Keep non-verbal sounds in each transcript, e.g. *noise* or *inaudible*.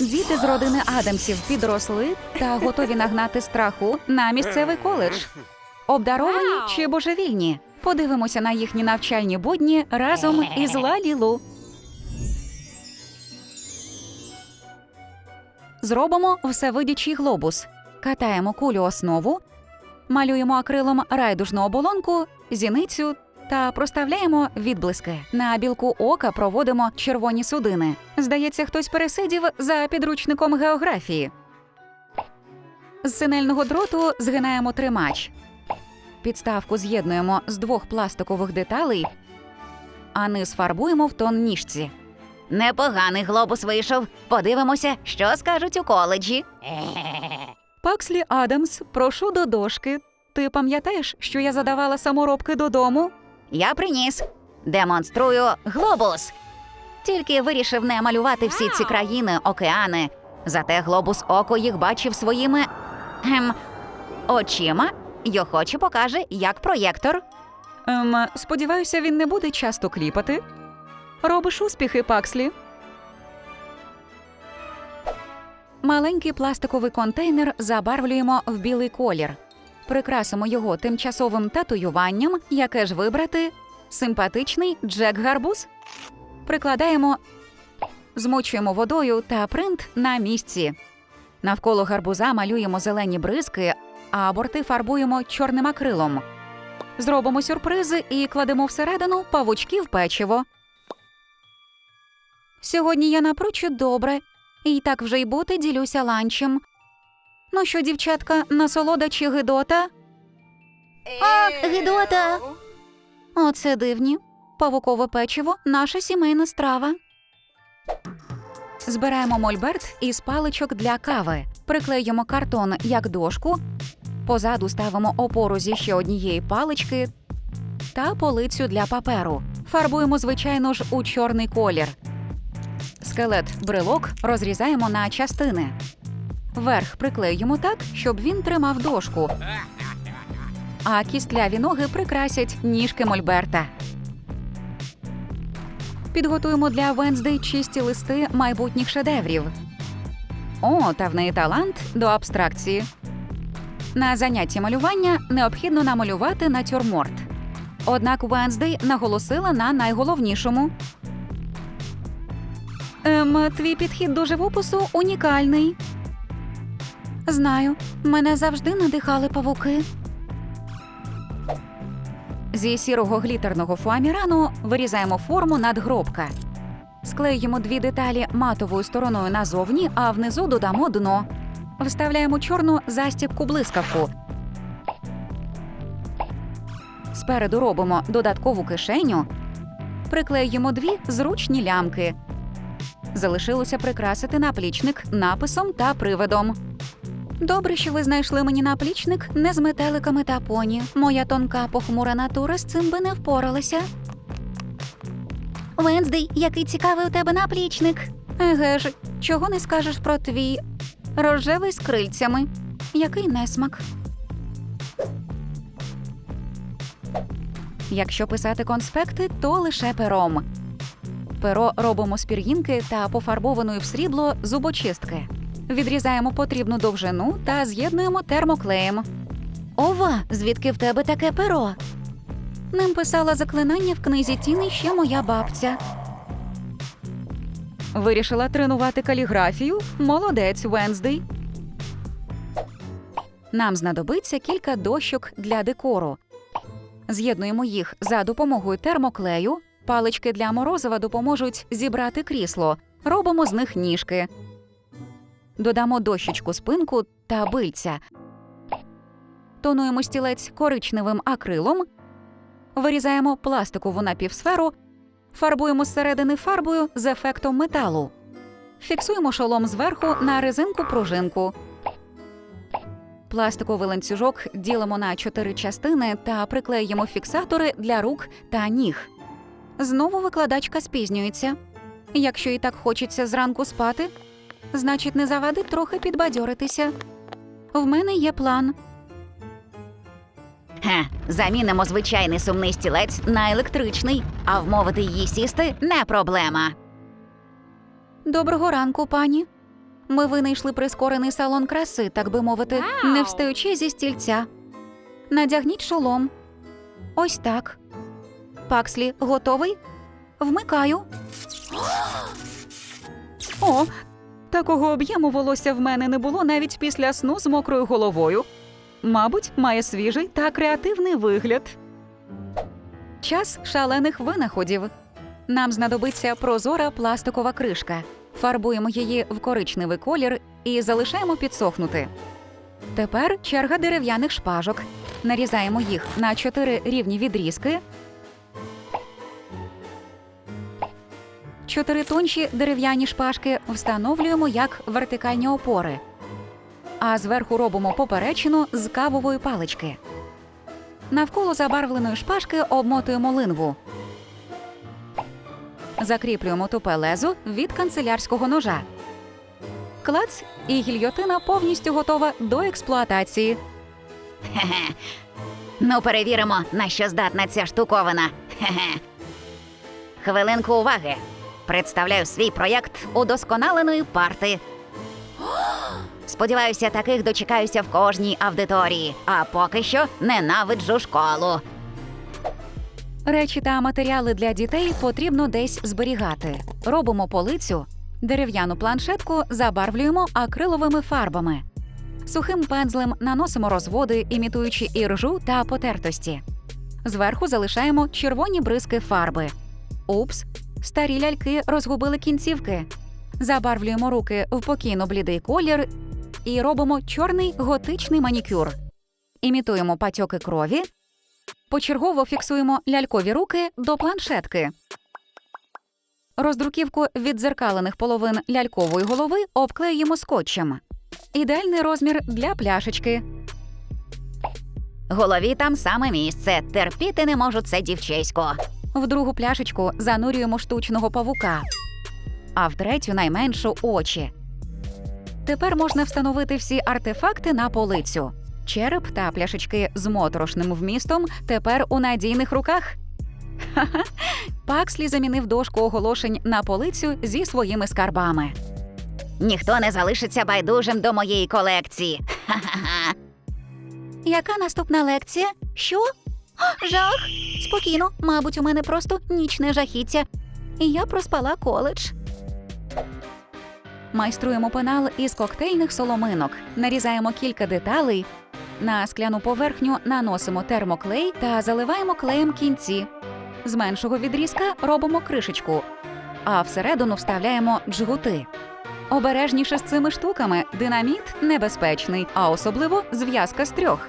Діти з родини Адамсів підросли та готові нагнати страху на місцевий коледж. Обдаровані чи божевільні? Подивимося на їхні навчальні будні разом із Лалілу. Зробимо всевидячий глобус. Катаємо кулю основу, малюємо акрилом райдужну оболонку, зіницю та проставляємо відблиски. На білку ока проводимо червоні судини. Здається, хтось пересидів за підручником географії. З синельного дроту згинаємо тримач. Підставку з'єднуємо з двох пластикових деталей, а низ фарбуємо в тон ніжці. Непоганий глобус вийшов. Подивимося, що скажуть у коледжі. Пакслі Адамс, прошу до дошки. Ти пам'ятаєш, що я задавала саморобки додому? Я приніс. Демонструю глобус. Тільки вирішив не малювати всі ці країни, океани. Зате глобус око їх бачив своїми ем, очима й охоче покаже, як проєктор. Ем, сподіваюся, він не буде часто кліпати. Робиш успіхи, Пакслі. Маленький пластиковий контейнер забарвлюємо в білий колір. Прикрасимо його тимчасовим татуюванням, яке ж вибрати симпатичний Джек Гарбуз. Прикладаємо, змочуємо водою та принт на місці. Навколо гарбуза малюємо зелені бризки, а борти фарбуємо чорним акрилом. Зробимо сюрпризи і кладемо всередину павучків печиво. Сьогодні я напрочуд добре, і так вже й бути ділюся ланчем. Ну що, дівчатка, насолода чи гидота? А, гидота. Оце дивні. Павукове печиво наша сімейна страва. Збираємо мольберт із паличок для кави. Приклеюємо картон як дошку. Позаду ставимо опору зі ще однієї палички та полицю для паперу. Фарбуємо, звичайно ж, у чорний колір. Скелет брелок розрізаємо на частини. Верх приклеюємо так, щоб він тримав дошку. А кістляві ноги прикрасять ніжки мольберта. Підготуємо для Венздей чисті листи майбутніх шедеврів. О, та в неї талант до абстракції. На занятті малювання необхідно намалювати натюрморт. Однак Венздей наголосила на найголовнішому. Ем, твій підхід до живопису унікальний. Знаю, мене завжди надихали павуки. Зі сірого глітерного фуамірану вирізаємо форму надгробка. Склеюємо дві деталі матовою стороною назовні, а внизу додамо дно. Вставляємо чорну застібку блискавку. Спереду робимо додаткову кишеню. Приклеюємо дві зручні лямки. Залишилося прикрасити наплічник написом та привидом. Добре, що ви знайшли мені наплічник не з метеликами та поні. Моя тонка похмура натура з цим би не впоралася. Венздей, який цікавий у тебе наплічник. Еге ж, чого не скажеш про твій рожевий з крильцями. Який несмак. Якщо писати конспекти, то лише пером. Перо робимо з пір'їнки та пофарбованої в срібло зубочистки. Відрізаємо потрібну довжину та з'єднуємо термоклеєм. Ова, звідки в тебе таке перо? Ним писала заклинання в книзі Тіни ще моя бабця. Вирішила тренувати каліграфію. Молодець, Венздей. Нам знадобиться кілька дощок для декору. З'єднуємо їх за допомогою термоклею. Палички для морозива допоможуть зібрати крісло. Робимо з них ніжки. Додамо дощечку спинку та бильця. Тонуємо стілець коричневим акрилом. Вирізаємо пластикову напівсферу, фарбуємо зсередини фарбою з ефектом металу. Фіксуємо шолом зверху на резинку пружинку. Пластиковий ланцюжок ділимо на чотири частини та приклеїмо фіксатори для рук та ніг. Знову викладачка спізнюється. Якщо і так хочеться зранку спати, значить не завадить трохи підбадьоритися. В мене є план. Хе, замінимо звичайний сумний стілець на електричний, а вмовити її сісти не проблема. Доброго ранку, пані. Ми винайшли прискорений салон краси, так би мовити, не встаючи зі стільця. Надягніть шолом. Ось так. Пакслі, готовий? Вмикаю. О, такого об'єму волосся в мене не було навіть після сну з мокрою головою. Мабуть, має свіжий та креативний вигляд. Час шалених винаходів. Нам знадобиться прозора пластикова кришка. Фарбуємо її в коричневий колір і залишаємо підсохнути. Тепер черга дерев'яних шпажок. Нарізаємо їх на чотири рівні відрізки. Чотири тонші дерев'яні шпажки встановлюємо як вертикальні опори, а зверху робимо поперечину з кавової палички. Навколо забарвленої шпажки обмотуємо линву. Закріплюємо тупе лезо від канцелярського ножа. Клац і гільйотина повністю готова до експлуатації. Хе-хе. *laughs* Ну, перевіримо, на що здатна ця штуковина. *laughs* Хе-хе. Хвилинку уваги. Представляю свій проєкт удосконаленої парти. Сподіваюся, таких дочекаюся в кожній аудиторії, а поки що ненавиджу школу. Речі та матеріали для дітей потрібно десь зберігати. Робимо полицю, дерев'яну планшетку забарвлюємо акриловими фарбами. Сухим пензлем наносимо розводи, імітуючи іржу та потертості. Зверху залишаємо червоні бризки фарби. Упс, старі ляльки розгубили кінцівки. Забарвлюємо руки в покійно блідий колір і робимо чорний готичний манікюр. Імітуємо патьоки крові, Почергово фіксуємо лялькові руки до планшетки. Роздруківку віддзеркалених половин лялькової голови обклеїмо скотчем. Ідеальний розмір для пляшечки. Голові там саме місце. Терпіти не можу це дівчисько. В другу пляшечку занурюємо штучного павука, а в третю найменшу очі. Тепер можна встановити всі артефакти на полицю. Череп та пляшечки з моторошним вмістом тепер у надійних руках. Ха-ха. Пакслі замінив дошку оголошень на полицю зі своїми скарбами. Ніхто не залишиться байдужим до моєї колекції. Ха-ха-ха. Яка наступна лекція? Що? Жах! Спокійно, мабуть, у мене просто нічне жахіття. І я проспала коледж. Майструємо пенал із коктейльних соломинок, нарізаємо кілька деталей. На скляну поверхню наносимо термоклей та заливаємо клеєм кінці. З меншого відрізка робимо кришечку, а всередину вставляємо джгути. Обережніше з цими штуками динаміт небезпечний, а особливо зв'язка з трьох.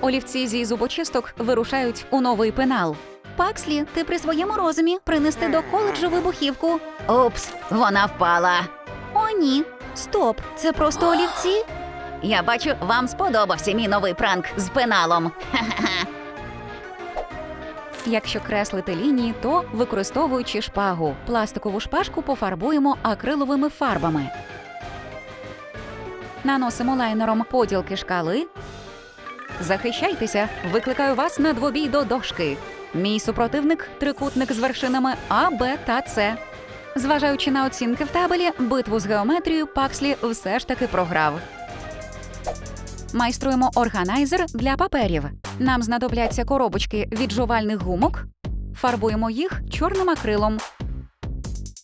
Олівці зі зубочисток вирушають у новий пенал. Пакслі, ти при своєму розумі принести до коледжу вибухівку. Упс, вона впала. О, ні. Стоп, це просто олівці. Я бачу, вам сподобався мій новий пранк з пеналом. Ха-ха-ха. Якщо креслити лінії, то використовуючи шпагу, пластикову шпажку пофарбуємо акриловими фарбами. Наносимо лайнером поділки шкали. Захищайтеся, викликаю вас на двобій до дошки. Мій супротивник трикутник з вершинами А, Б та С. Зважаючи на оцінки в табелі, битву з геометрією Пакслі все ж таки програв. Майструємо органайзер для паперів. Нам знадобляться коробочки від жувальних гумок. Фарбуємо їх чорним акрилом.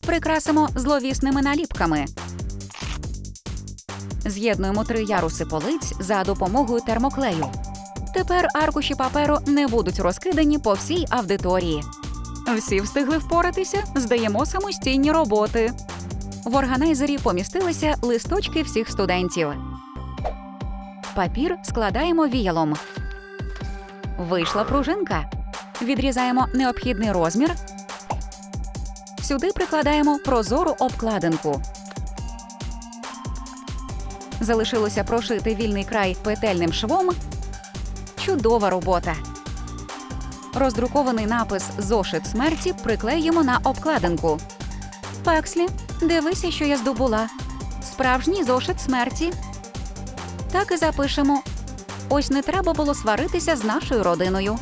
Прикрасимо зловісними наліпками. З'єднуємо три яруси полиць за допомогою термоклею. Тепер аркуші паперу не будуть розкидані по всій аудиторії. Всі встигли впоратися, здаємо самостійні роботи. В органайзері помістилися листочки всіх студентів. Папір складаємо віялом. Вийшла пружинка. Відрізаємо необхідний розмір. Сюди прикладаємо прозору обкладинку. Залишилося прошити вільний край петельним швом. Чудова робота. Роздрукований напис Зошит смерті приклеїмо на обкладинку. Пакслі, дивися, що я здобула. Справжній зошит смерті. Так і запишемо. Ось не треба було сваритися з нашою родиною.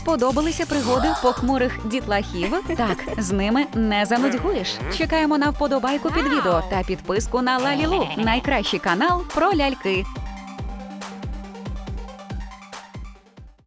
Сподобалися пригоди похмурих дітлахів? Так, з ними не занудьгуєш. Чекаємо на вподобайку під відео та підписку на Лалілу, найкращий канал про ляльки.